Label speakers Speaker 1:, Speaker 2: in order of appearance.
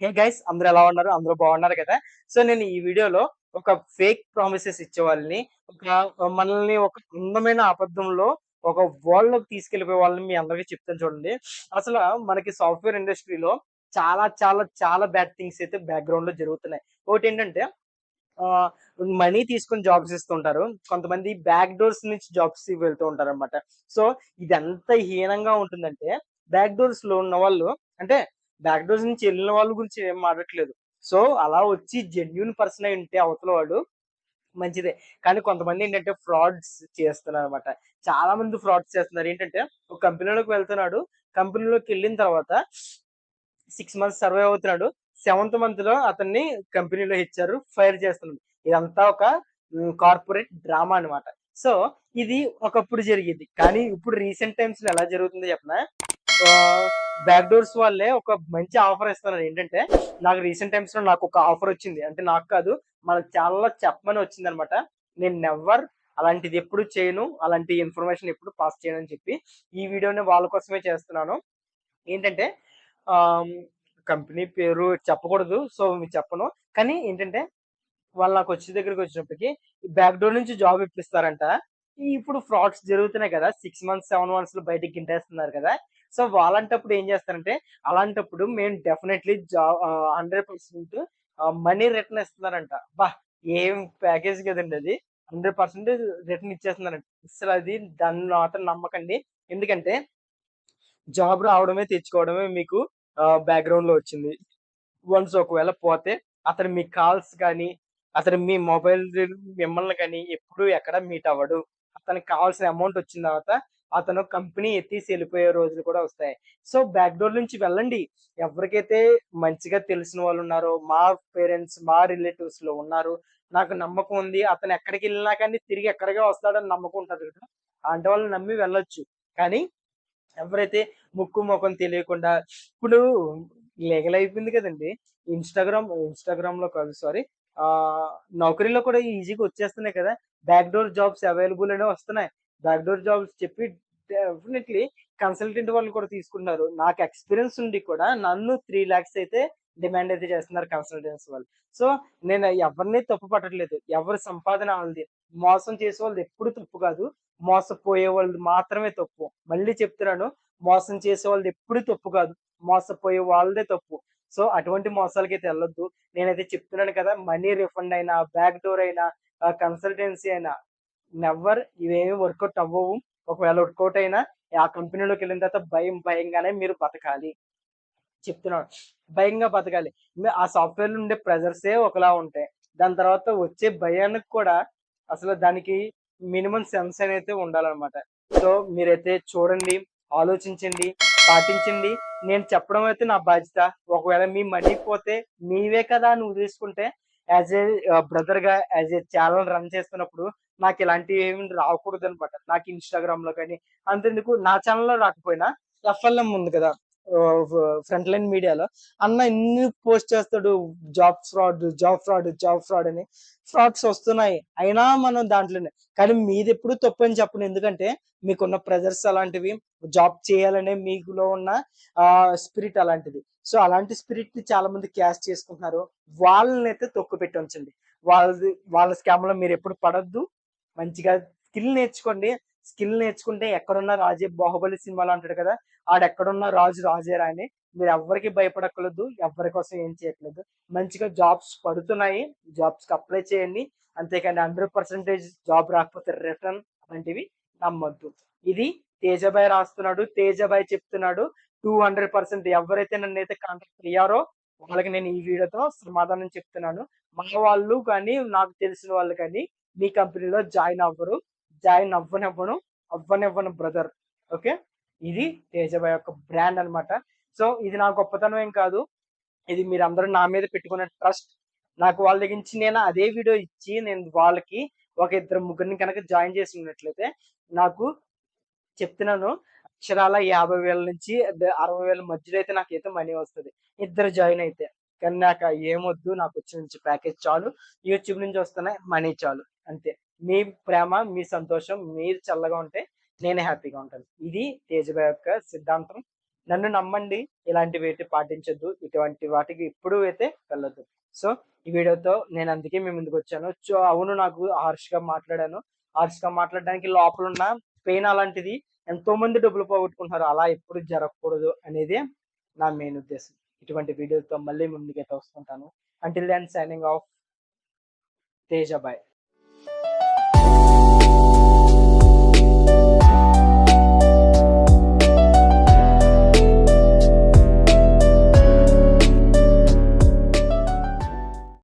Speaker 1: Hey guys అందరూ ఎలా ఉన్నారు? అందరూ బాగున్నారు కదా? సో నేను ఈ వీడియోలో ఒక ఫేక్ ప్రామిసెస్ ఇచ్చే వాళ్ళని ఒక మనల్ని ఒక అందమైన అబద్ధంలో ఒక వరల్డ్లోకి తీసుకెళ్ళిపోయే వాళ్ళని మీ అందరికీ చెప్తాను చూడండి. అసలు మనకి సాఫ్ట్వేర్ ఇండస్ట్రీలో చాలా చాలా చాలా బ్యాడ్ థింగ్స్ అయితే బ్యాక్గ్రౌండ్లో జరుగుతున్నాయి. ఒకటి ఏంటంటే మనీ తీసుకుని జాబ్స్ ఇస్తుంటారు కొంతమంది బ్యాక్ డోర్స్ నుంచి జాబ్స్ వెళ్తూ ఉంటారు అనమాట సో ఇది ఎంత హీనంగా ఉంటుందంటే బ్యాక్ డోర్స్లో ఉన్న వాళ్ళు అంటే బ్యాక్ డోర్స్ నుంచి వెళ్ళిన వాళ్ళ గురించి ఏం మాట్లాడట్లేదు. సో అలా వచ్చి జెన్యున్ పర్సన్ అయి ఉంటే అవతల వాడు మంచిదే. కానీ కొంతమంది ఏంటంటే ఫ్రాడ్స్ చేస్తున్నారు అనమాట చాలా మంది ఫ్రాడ్స్ చేస్తున్నారు. ఏంటంటే ఒక కంపెనీలోకి వెళ్తున్నాడు. కంపెనీలోకి వెళ్ళిన తర్వాత సిక్స్ మంత్స్ సర్వే అవుతున్నాడు. సెవెంత్ మంత్లో అతన్ని కంపెనీలో ఇచ్చారు ఫైర్ చేస్తున్నాడు. ఇదంతా ఒక కార్పొరేట్ డ్రామా అన్నమాట. సో ఇది ఒకప్పుడు జరిగేది. కానీ ఇప్పుడు రీసెంట్ టైమ్స్లో ఎలా జరుగుతుందో చెప్పనా? బ్యాక్ డోర్స్ వాళ్ళే ఒక మంచి ఆఫర్ ఇస్తున్నారు. ఏంటంటే నాకు రీసెంట్ టైమ్స్లో నాకు ఒక ఆఫర్ వచ్చింది. అంటే నాకు కాదు మనకు చాలా చెప్పమని వచ్చింది అనమాట నేను నెవర్ అలాంటిది ఎప్పుడు చేయను అలాంటి ఇన్ఫర్మేషన్ ఎప్పుడు పాస్ చేయను అని చెప్పి ఈ వీడియోని వాళ్ళ కోసమే చేస్తున్నాను. ఏంటంటే కంపెనీ పేరు చెప్పకూడదు సో మీకు చెప్పను. కానీ ఏంటంటే వాళ్ళు నాకు వచ్చే దగ్గరికి వచ్చినప్పటికీ బ్యాక్ డోర్ నుంచి జాబ్ ఇప్పిస్తారంట. ఇప్పుడు ఫ్రాడ్స్ జరుగుతున్నాయి కదా సిక్స్ మంత్స్ సెవెన్ మంత్స్లో బయటికి గింటేస్తున్నారు కదా. సో వాళ్ళంటప్పుడు ఏం చేస్తారంటే అలాంటప్పుడు మేము definitely job hundred percent money return ఇస్తున్నారంట. బా ఏం ప్యాకేజ్ కదండి అది. హండ్రెడ్ పర్సెంట్ రిటర్న్ ఇచ్చేస్తున్నారంట. అసలు అది దాన్ని మాత్రం నమ్మకండి. ఎందుకంటే జాబ్ రావడమే తెచ్చుకోవడమే మీకు బ్యాక్గ్రౌండ్లో వచ్చింది. వన్స్ ఒకవేళ పోతే అతను మీ కాల్స్ కానీ అతను మీ మొబైల్ మిమ్మల్ని కానీ ఎప్పుడు ఎక్కడ మీట్ అవ్వడు. అతనికి కావాల్సిన అమౌంట్ వచ్చిన తర్వాత అతను కంపెనీ ఎత్తేసి వెళ్ళిపోయే రోజులు కూడా వస్తాయి. సో బ్యాక్ డోర్ నుంచి వెళ్ళండి. ఎవరికైతే మంచిగా తెలిసిన వాళ్ళు ఉన్నారో మా పేరెంట్స్ మా రిలేటివ్స్లో ఉన్నారు నాకు నమ్మకం ఉంది అతను ఎక్కడికి వెళ్ళినా కానీ తిరిగి ఎక్కడికే వస్తాడని నమ్మకం ఉంటుంది కదా. అంటే వాళ్ళు నమ్మి వెళ్ళొచ్చు. కానీ ఎవరైతే ముక్కు ముఖం తెలియకుండా ఇప్పుడు లీగల్ అయిపోయింది కదండి. ఇన్స్టాగ్రామ్ ఇన్స్టాగ్రామ్లో కాదు సారీ నౌకరీలో కూడా ఈజీగా వచ్చేస్తున్నాయి కదా. బ్యాక్ డోర్ జాబ్స్ అవైలబుల్ అనే వస్తున్నాయి. బ్యాక్ డోర్ జాబ్స్ చెప్పి డెఫినెట్లీ కన్సల్టెంట్ వాళ్ళు కూడా తీసుకున్నారు నాకు ఎక్స్పీరియన్స్ ఉండి కూడా. నన్ను త్రీ ల్యాక్స్ అయితే డిమాండ్ అయితే చేస్తున్నారు కన్సల్టెన్స్ వాళ్ళు. సో నేను ఎవరిని తప్పు పట్టట్లేదు. ఎవరి సంపాదన వాళ్ళది. మోసం చేసే వాళ్ళది ఎప్పుడు తప్పు కాదు. మోసపోయే వాళ్ళది మాత్రమే తప్పు. మళ్ళీ చెప్తున్నాను. మోసం చేసే వాళ్ళది ఎప్పుడు తప్పు కాదు. మోసపోయే వాళ్ళదే తప్పు. సో అటువంటి మోసాలకైతే వెళ్ళొద్దు. నేనైతే చెప్తున్నాను కదా మనీ రిఫండ్ అయినా బ్యాక్ డోర్ అయినా కన్సల్టెన్సీ అయినా నెవర్ ఇవేమి వర్కౌట్ అవ్వవు. ఒకవేళ వర్కౌట్ అయినా ఆ కంపెనీలోకి వెళ్ళిన తర్వాత భయం భయంగానే మీరు బతకాలి. చెప్తున్నాను. భయంగా బతకాలి. ఆ సాఫ్ట్వేర్ ఉండే ప్రెజర్సే ఒకలా ఉంటాయి. దాని తర్వాత వచ్చే భయానికి కూడా అసలు దానికి మినిమం సెన్స్ అయితే ఉండాలన్నమాట. సో మీరైతే చూడండి ఆలోచించండి. పాటించండి నేను చెప్పడం అయితే నా బాధ్యత. ఒకవేళ మీ మనీ పోతే నీవే కదా నువ్వు తీసుకుంటే యాజ్ ఏ బ్రదర్గా యాజ్ ఏ ఛానల్ రన్ చేస్తున్నప్పుడు నాకు ఇలాంటివి ఏమి రాకూడదు అనమాట నాకు ఇన్స్టాగ్రామ్లో కానీ అంతెందుకు నా ఛానల్లో రాకపోయినా ఎఫ్ఎల్ఎం ఉంది కదా. ఫ్రంట్ లైన్ మీడియాలో. అన్న ఇన్ని పోస్ట్ చేస్తాడు job fraud job fraud job fraud అని. ఫ్రాడ్స్ వస్తున్నాయి. అయినా మనం దాంట్లోనే. కానీ మీది ఎప్పుడు తప్పు అని చెప్పను. ఎందుకంటే మీకున్న ప్రెజర్స్ అలాంటివి జాబ్ చేయాలనే మీకులో ఉన్న స్పిరిట్ అలాంటిది. సో అలాంటి స్పిరిట్ని చాలా మంది క్యాష్ చేసుకుంటున్నారు. వాళ్ళని అయితే తొక్కు పెట్టి ఉంచండి. వాళ్ళది వాళ్ళ స్కామ్లో మీరు ఎప్పుడు పడద్దు. మంచిగా స్కిల్ నేర్చుకోండి. స్కిల్ నేర్చుకుంటే ఎక్కడున్న రాజే బాహుబలి సినిమాలో అంటాడు కదా ఆడెక్కడున్న రాజు రాజేరా అని మీరు ఎవరికి భయపడకూడదు ఎవరి కోసం ఏం చేయట్లేదు మంచిగా జాబ్స్ పడుతున్నాయి జాబ్స్కి అప్లై చేయండి. అంతేకాని హండ్రెడ్ పర్సెంటేజ్ జాబ్ రాకపోతే రిటర్న్ అలాంటివి నమ్మద్దు. ఇది తేజబాయ్ రాస్తున్నాడు తేజబాయ్ చెప్తున్నాడు. టూ హండ్రెడ్ పర్సెంట్ ఎవరైతే నన్ను అయితే కాంటాక్ట్ అయ్యారో వాళ్ళకి నేను ఈ వీడియోతో సమాధానం చెప్తున్నాను. మా వాళ్ళు కానీ నాకు తెలిసిన వాళ్ళు కానీ మీ కంపెనీలో జాయిన్ అవ్వరు. జాయిన్ అవ్వనివ్వను అవ్వనివ్వను బ్రదర్ ఓకే ఇది తేజబాయ్ యొక్క బ్రాండ్ అనమాట సో ఇది నా గొప్పతనం ఏం కాదు. ఇది మీరు అందరూ నా మీద పెట్టుకున్న ట్రస్ట్ నాకు వాళ్ళ దగ్గర నుంచి నేను అదే వీడియో ఇచ్చి నేను వాళ్ళకి ఒక ఇద్దరు ముగ్గురిని కనుక జాయిన్ చేసి ఉన్నట్లయితే నాకు చెప్తున్నాను అక్షరాల యాభై వేల నుంచి అరవై వేల మధ్యలో అయితే నాకు అయితే మనీ వస్తుంది. ఇద్దరు జాయిన్ అయితే. కానీ నాకు ఏమొద్దు నాకు వచ్చిన నుంచి ప్యాకేజ్ చాలు. యూట్యూబ్ నుంచి వస్తున్నాయి మనీ చాలు. అంతే. మీ ప్రేమ మీ సంతోషం మీరు చల్లగా ఉంటే నేనే హ్యాపీగా ఉంటాను. ఇది తేజబాయ్ యొక్క సిద్ధాంతం. నన్ను నమ్మండి. ఇలాంటివి అయితే పాటించద్దు. ఇటువంటి వాటికి ఎప్పుడూ అయితే వెళ్ళొద్దు. సో ఈ వీడియోతో నేను అందుకే మీ ముందుకు వచ్చాను. సో అవును నాకు హార్ష్గా మాట్లాడాను. హార్ష్గా మాట్లాడడానికి లోపల ఉన్న పెయిన్ అలాంటిది ఎంతో మంది డబ్బులు పోగొట్టుకుంటున్నారు. అలా ఎప్పుడు జరగకూడదు అనేది నా మెయిన్ ఉద్దేశం. ఇటువంటి వీడియోతో మళ్ళీ ముందుకైతే వస్తుంటాను. Until then signing off Teja bhai